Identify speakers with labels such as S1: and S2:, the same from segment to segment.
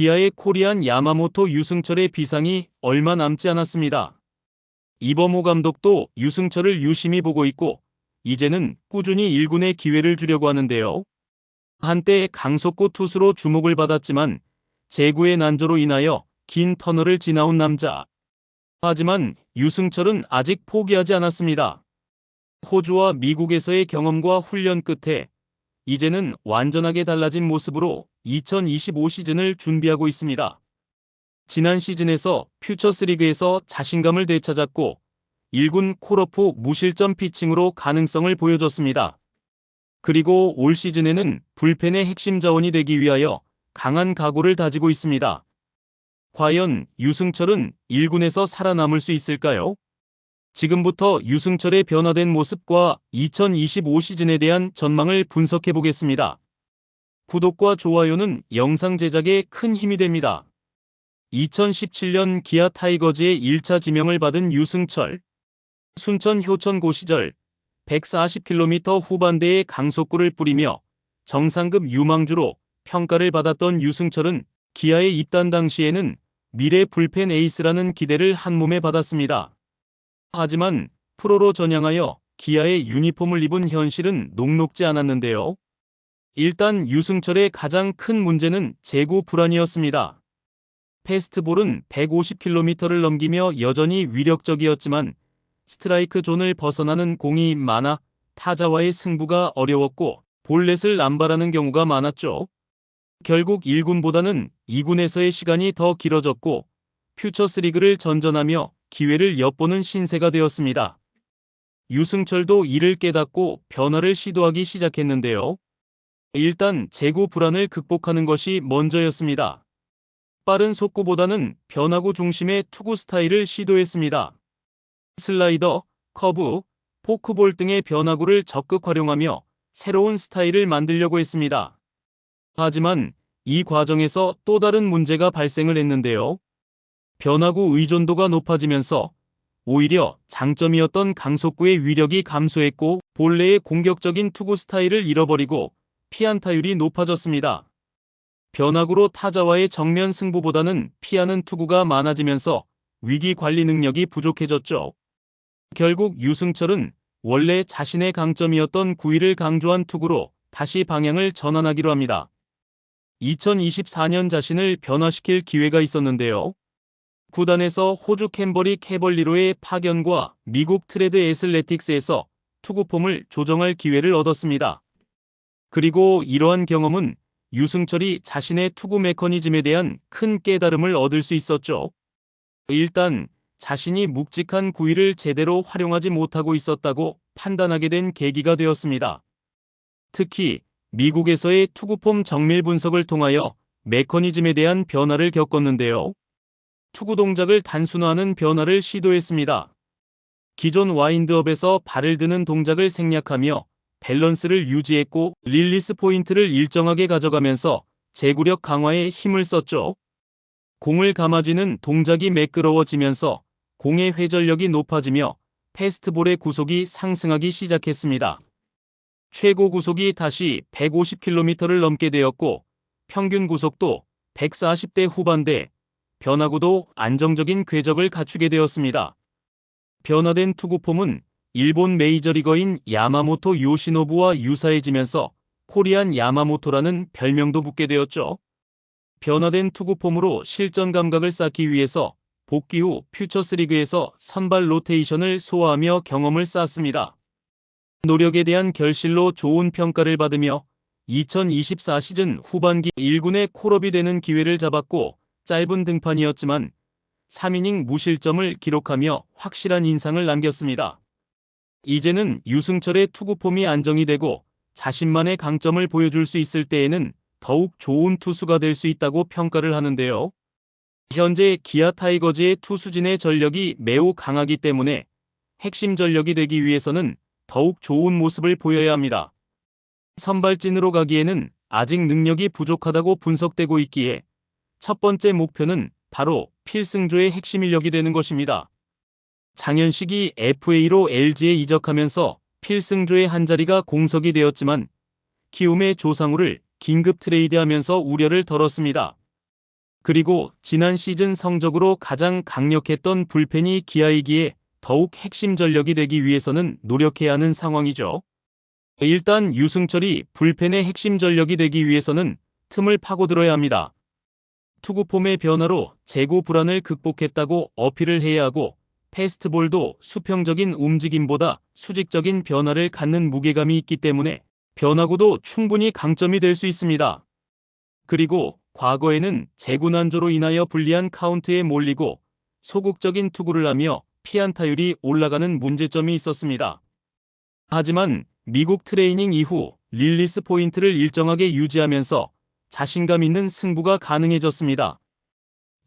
S1: 기아의 코리안 야마모토 유승철의 비상이 얼마 남지 않았습니다. 이범호 감독도 유승철을 유심히 보고 있고 이제는 꾸준히 1군의 기회를 주려고 하는데요. 한때 강속구 투수로 주목을 받았지만 제구의 난조로 인하여 긴 터널을 지나온 남자. 하지만 유승철은 아직 포기하지 않았습니다. 호주와 미국에서의 경험과 훈련 끝에 이제는 완전하게 달라진 모습으로 2025 시즌을 준비하고 있습니다. 지난 시즌에서 퓨처스리그에서 자신감을 되찾았고 1군 콜오프 무실점 피칭으로 가능성을 보여줬습니다. 그리고 올 시즌에는 불펜의 핵심 자원이 되기 위하여 강한 각오를 다지고 있습니다. 과연 유승철은 1군에서 살아남을 수 있을까요? 지금부터 유승철의 변화된 모습과 2025 시즌에 대한 전망을 분석해 보겠습니다. 구독과 좋아요는 영상 제작에 큰 힘이 됩니다. 2017년 기아 타이거즈의 1차 지명을 받은 유승철. 순천 효천고 시절 140km 후반대의 강속구를 뿌리며 정상급 유망주로 평가를 받았던 유승철은 기아에 입단 당시에는 미래 불펜 에이스라는 기대를 한몸에 받았습니다. 하지만 프로로 전향하여 기아의 유니폼을 입은 현실은 녹록지 않았는데요. 일단 유승철의 가장 큰 문제는 제구 불안이었습니다. 패스트볼은 150km를 넘기며 여전히 위력적이었지만 스트라이크 존을 벗어나는 공이 많아 타자와의 승부가 어려웠고 볼넷을 남발하는 경우가 많았죠. 결국 1군보다는 2군에서의 시간이 더 길어졌고 퓨처스리그를 전전하며 기회를 엿보는 신세가 되었습니다. 유승철도 이를 깨닫고 변화를 시도하기 시작했는데요. 일단 재구 불안을 극복하는 것이 먼저였습니다. 빠른 속구보다는 변화구 중심의 투구 스타일을 시도했습니다. 슬라이더, 커브, 포크볼 등의 변화구를 적극 활용하며 새로운 스타일을 만들려고 했습니다. 하지만 이 과정에서 또 다른 문제가 발생을 했는데요. 변화구 의존도가 높아지면서 오히려 장점이었던 강속구의 위력이 감소했고 본래의 공격적인 투구 스타일을 잃어버리고 피안타율이 높아졌습니다. 변화구로 타자와의 정면 승부보다는 피하는 투구가 많아지면서 위기 관리 능력이 부족해졌죠. 결국 유승철은 원래 자신의 강점이었던 구위를 강조한 투구로 다시 방향을 전환하기로 합니다. 2024년 자신을 변화시킬 기회가 있었는데요. 구단에서 호주 캔버리 캐벌리로의 파견과 미국 트레드 애슬레틱스에서 투구폼을 조정할 기회를 얻었습니다. 그리고 이러한 경험은 유승철이 자신의 투구 메커니즘에 대한 큰 깨달음을 얻을 수 있었죠. 일단 자신이 묵직한 구위를 제대로 활용하지 못하고 있었다고 판단하게 된 계기가 되었습니다. 특히 미국에서의 투구폼 정밀 분석을 통하여 메커니즘에 대한 변화를 겪었는데요. 투구 동작을 단순화하는 변화를 시도했습니다. 기존 와인드업에서 발을 드는 동작을 생략하며 밸런스를 유지했고 릴리스 포인트를 일정하게 가져가면서 제구력 강화에 힘을 썼죠. 공을 감아쥐는 동작이 매끄러워지면서 공의 회전력이 높아지며 패스트볼의 구속이 상승하기 시작했습니다. 최고 구속이 다시 150km를 넘게 되었고 평균 구속도 140대 후반대, 변화구도 안정적인 궤적을 갖추게 되었습니다. 변화된 투구폼은 일본 메이저리거인 야마모토 요시노부와 유사해지면서 코리안 야마모토라는 별명도 붙게 되었죠. 변화된 투구폼으로 실전 감각을 쌓기 위해서 복귀 후 퓨처스리그에서 선발 로테이션을 소화하며 경험을 쌓았습니다. 노력에 대한 결실로 좋은 평가를 받으며 2024 시즌 후반기 1군의 콜업이 되는 기회를 잡았고 짧은 등판이었지만 3이닝 무실점을 기록하며 확실한 인상을 남겼습니다. 이제는 유승철의 투구폼이 안정이 되고 자신만의 강점을 보여줄 수 있을 때에는 더욱 좋은 투수가 될 수 있다고 평가를 하는데요. 현재 기아 타이거즈의 투수진의 전력이 매우 강하기 때문에 핵심 전력이 되기 위해서는 더욱 좋은 모습을 보여야 합니다. 선발진으로 가기에는 아직 능력이 부족하다고 분석되고 있기에 첫 번째 목표는 바로 필승조의 핵심 인력이 되는 것입니다. 장현식이 FA로 LG에 이적하면서 필승조의 한자리가 공석이 되었지만 키움의 조상우를 긴급 트레이드하면서 우려를 덜었습니다. 그리고 지난 시즌 성적으로 가장 강력했던 불펜이 기아이기에 더욱 핵심 전력이 되기 위해서는 노력해야 하는 상황이죠. 일단 유승철이 불펜의 핵심 전력이 되기 위해서는 틈을 파고들어야 합니다. 투구 폼의 변화로 재고 불안을 극복했다고 어필을 해야 하고 패스트볼도 수평적인 움직임보다 수직적인 변화를 갖는 무게감이 있기 때문에 변화구도 충분히 강점이 될 수 있습니다. 그리고 과거에는 재구난조로 인하여 불리한 카운트에 몰리고 소극적인 투구를 하며 피안타율이 올라가는 문제점이 있었습니다. 하지만 미국 트레이닝 이후 릴리스 포인트를 일정하게 유지하면서 자신감 있는 승부가 가능해졌습니다.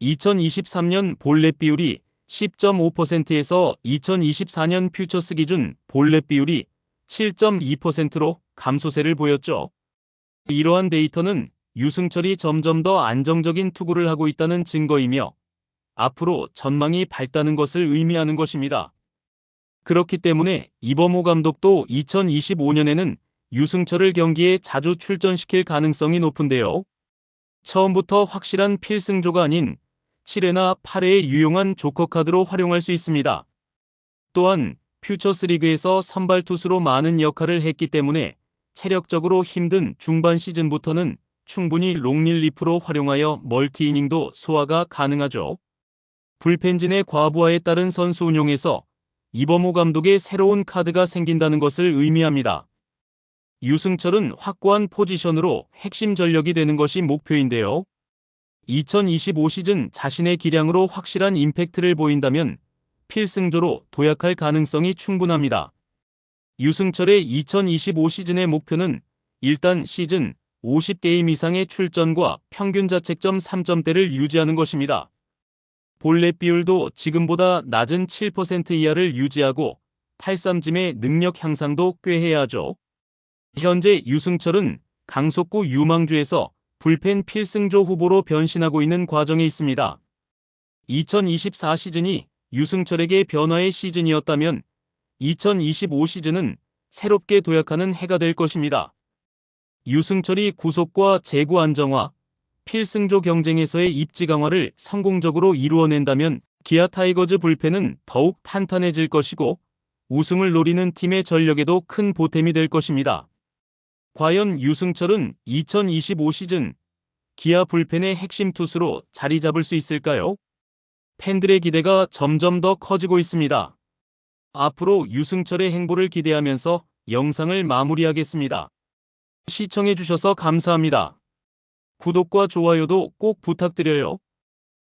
S1: 2023년 볼넷 비율이 10.5%에서 2024년 퓨처스 기준 볼넷 비율이 7.2%로 감소세를 보였죠. 이러한 데이터는 유승철이 점점 더 안정적인 투구를 하고 있다는 증거이며 앞으로 전망이 밝다는 것을 의미하는 것입니다. 그렇기 때문에 이범호 감독도 2025년에는 유승철을 경기에 자주 출전시킬 가능성이 높은데요. 처음부터 확실한 필승조가 아닌 7회나 8회의 유용한 조커 카드로 활용할 수 있습니다. 또한 퓨처스 리그에서 선발 투수로 많은 역할을 했기 때문에 체력적으로 힘든 중반 시즌부터는 충분히 롱릴리프로 활용하여 멀티 이닝도 소화가 가능하죠. 불펜진의 과부하에 따른 선수 운용에서 이범호 감독의 새로운 카드가 생긴다는 것을 의미합니다. 유승철은 확고한 포지션으로 핵심 전력이 되는 것이 목표인데요. 2025 시즌 자신의 기량으로 확실한 임팩트를 보인다면 필승조로 도약할 가능성이 충분합니다. 유승철의 2025 시즌의 목표는 일단 시즌 50게임 이상의 출전과 평균 자책점 3점대를 유지하는 것입니다. 볼넷 비율도 지금보다 낮은 7% 이하를 유지하고 탈삼짐의 능력 향상도 꾀해야 하죠. 현재 유승철은 강속구 유망주에서 불펜 필승조 후보로 변신하고 있는 과정에 있습니다. 2024 시즌이 유승철에게 변화의 시즌이었다면 2025 시즌은 새롭게 도약하는 해가 될 것입니다. 유승철이 구속과 재구 안정화, 필승조 경쟁에서의 입지 강화를 성공적으로 이루어낸다면 기아 타이거즈 불펜은 더욱 탄탄해질 것이고 우승을 노리는 팀의 전력에도 큰 보탬이 될 것입니다. 과연 유승철은 2025 시즌 기아 불펜의 핵심 투수로 자리 잡을 수 있을까요? 팬들의 기대가 점점 더 커지고 있습니다. 앞으로 유승철의 행보를 기대하면서 영상을 마무리하겠습니다. 시청해주셔서 감사합니다. 구독과 좋아요도 꼭 부탁드려요.